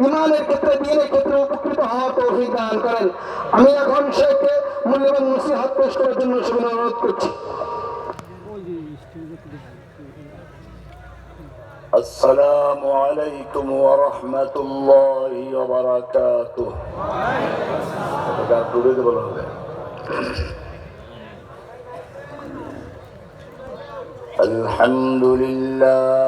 ইমানের ক্ষেত্রে দিনের ক্ষেত্রে উপকৃত হওয়ার তৌফিক দান করেন আমি এখন শেখকে মূল্যবান নসিহত পেশ করার জন্য সেখানে অনুরোধ করছি السلام عليكم ورحمة الله وبركاته الحمد لله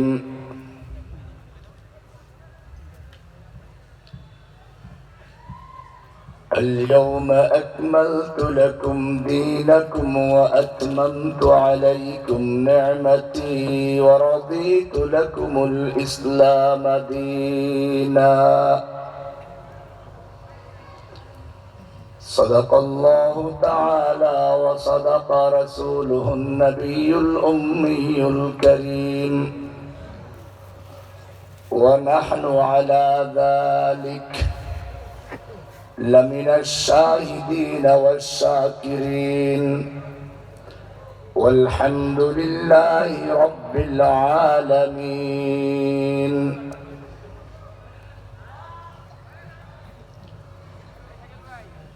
اليوم أكملت لكم دينكم وأتممت عليكم نعمتي ورضيت لكم الإسلام دينا. صدق الله تعالى وصدق رسوله النبي الأمي الكريم. ونحن على ذلك. لمن الشاهدين والشاكرين والحمد لله رب العالمين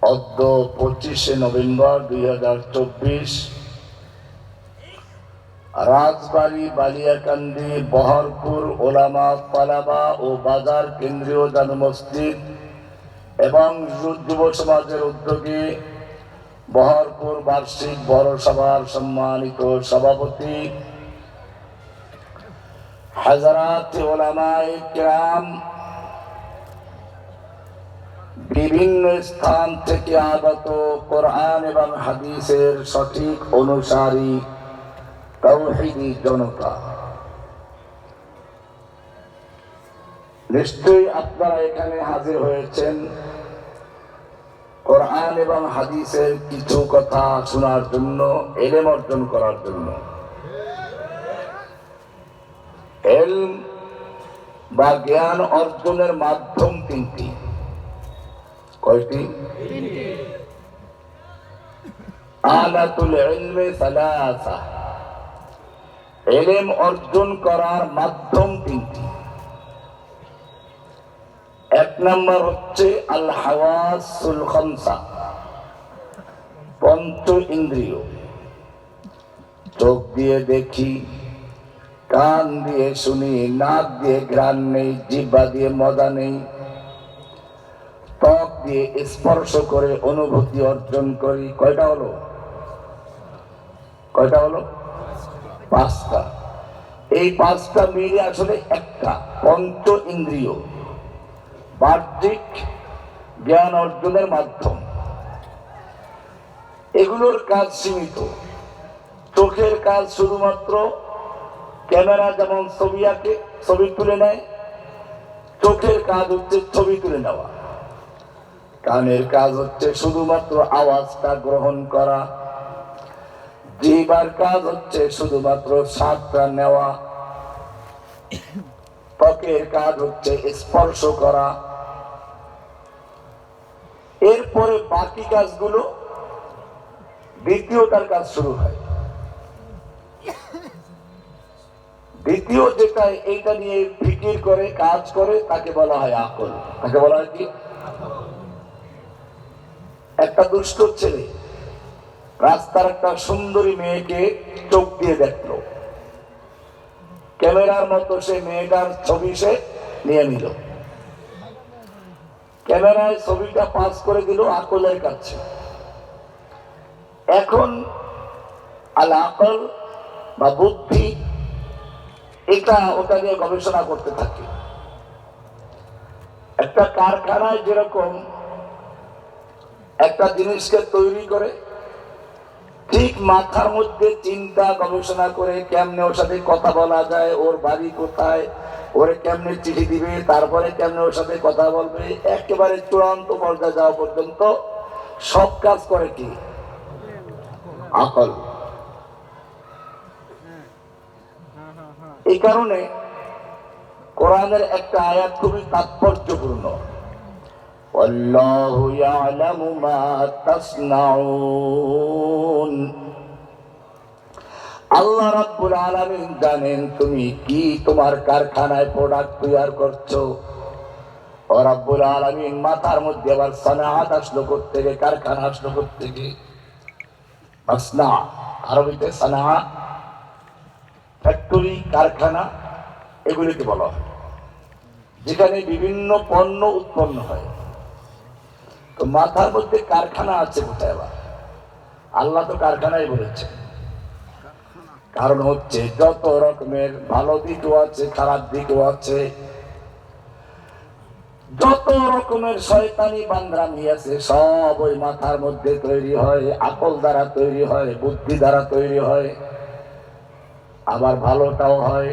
অদ্য পঁচিশে নভেম্বর দুই হাজার চব্বিশ রাজবাড়ি বালিয়াকান্দি বহরপুর ওলামা পালাবা ও বাজার কেন্দ্রীয় জানু মসজিদ এবং যুব সমাজের উদ্যোগে বহরপুর বার্ষিক বড় সভার সম্মানিত সভাপতি হাজারাত বিভিন্ন স্থান থেকে আগত কোরআন এবং হাদিসের সঠিক অনুসারী তৌহিদি জনতা। নিশ্চয়ই আপনারা এখানে হাজির হয়েছেন। কোরআন এবং হাদিসের কিছু কথা শোনার জন্য, এলেম অর্জন করার জন্য। এলম বা জ্ঞান অর্জনের মাধ্যম তিনটি। কয়টি? আলাতুল ইলমে সালাসা। এলেম অর্জন করার মাধ্যম তিনটি। এক নম্বর হচ্ছে আল হাওয়াসুল খামসা, পঞ্চ ইন্দ্রিয়। চোখ দিয়ে দেখি, কান দিয়ে শুনি, নাক দিয়ে ঘ্রাণ নেই জিব্বা দিয়ে মজা নেই। ত্বক দিয়ে স্পর্শ করে অনুভূতি অর্জন করি। কয়টা হলো? কয়টা হলো? পাঁচটা। এই পাঁচটা মিলে আসলে একটা, পঞ্চ ইন্দ্রিয়। বাহ্যিক জ্ঞান অর্জনের মাধ্যম। এগুলোর কাজ সীমিত। চোখের কাজ শুধুমাত্র ক্যামেরা যেমন ছবি আঁকে, ছবি তুলে নেয়, চোখের কাজ হচ্ছে ছবি তুলে নেওয়া। কানের কাজ হচ্ছে শুধুমাত্র আওয়াজটা গ্রহণ করা। জিবার কাজ হচ্ছে শুধুমাত্র স্বাদটা নেওয়া। ত্বকের কাজ হচ্ছে স্পর্শ করা। এরপরে বাকি কাজগুলো দ্বিতীয়টার কাজ শুরু হয়। দ্বিতীয় যেটা এইটা নিয়ে ফিকির করে, কাজ করে, তাকে বলা হয় আকল। তাকে বলা হয় কি? একটা দুষ্ট ছেলে রাস্তার একটা সুন্দরী মেয়েকে চোখ দিয়ে দেখল। ক্যামেরার মতো সে মেয়েটার ছবি সে নিয়ে নিল। ক্যামেরায় ছবিটা পাস করে দিল, আকলের কাছে। এখন আল আকল বা বুদ্ধি, এটা ওটা নিয়ে গবেষণা করতে থাকে। একটা কারখানায় যেরকম একটা জিনিসকে তৈরি করে ঠিক মাথার মধ্যে চিন্তা গবেষণা করে কেমনে ওর সাথে কথা বলা যায়, ওর বাড়ি কোথায়, ওরে কেমনে চিঠি দিবে, তারপরে কেমনে ওর সাথে কথা বলবে, একেবারে চূড়ান্ত পর্যায়ে যাওয়া পর্যন্ত সব কাজ করে কি? আকল। এই কারণে কোরআনের একটা আয়াত খুবই তাৎপর্যপূর্ণ। والله يعلم ما تصنعون আল্লাহ রাব্বুল আলামিন জানেন তুমি কি তোমার কারখানায় প্রোডাক্ট তৈরি করছো ও রাব্বুল আলামিন মাথার মধ্যে আবার সানাআত আসলো করতে গিয়ে কারখানা আসলো করতে গিয়ে মাসনা আরবিতে সানা ফ্যাক্টরি কারখানা এগুলিকে বলা হয় যেখানে বিভিন্ন পণ্য উৎপন্ন হয় তো মাথার মধ্যে কারখানা আছে কোথায় আবার? আল্লাহ তো কারখানাই বলেছে। কারণ হচ্ছে যত রকমের ভালো দিকও আছে, খারাপ দিকও আছে, যত রকমের শয়তানি বান্দ্রামি আছে, সব ওই মাথার মধ্যে তৈরি হয়, আকল দ্বারা তৈরি হয়, বুদ্ধি দ্বারা তৈরি হয়, আবার ভালোটাও হয়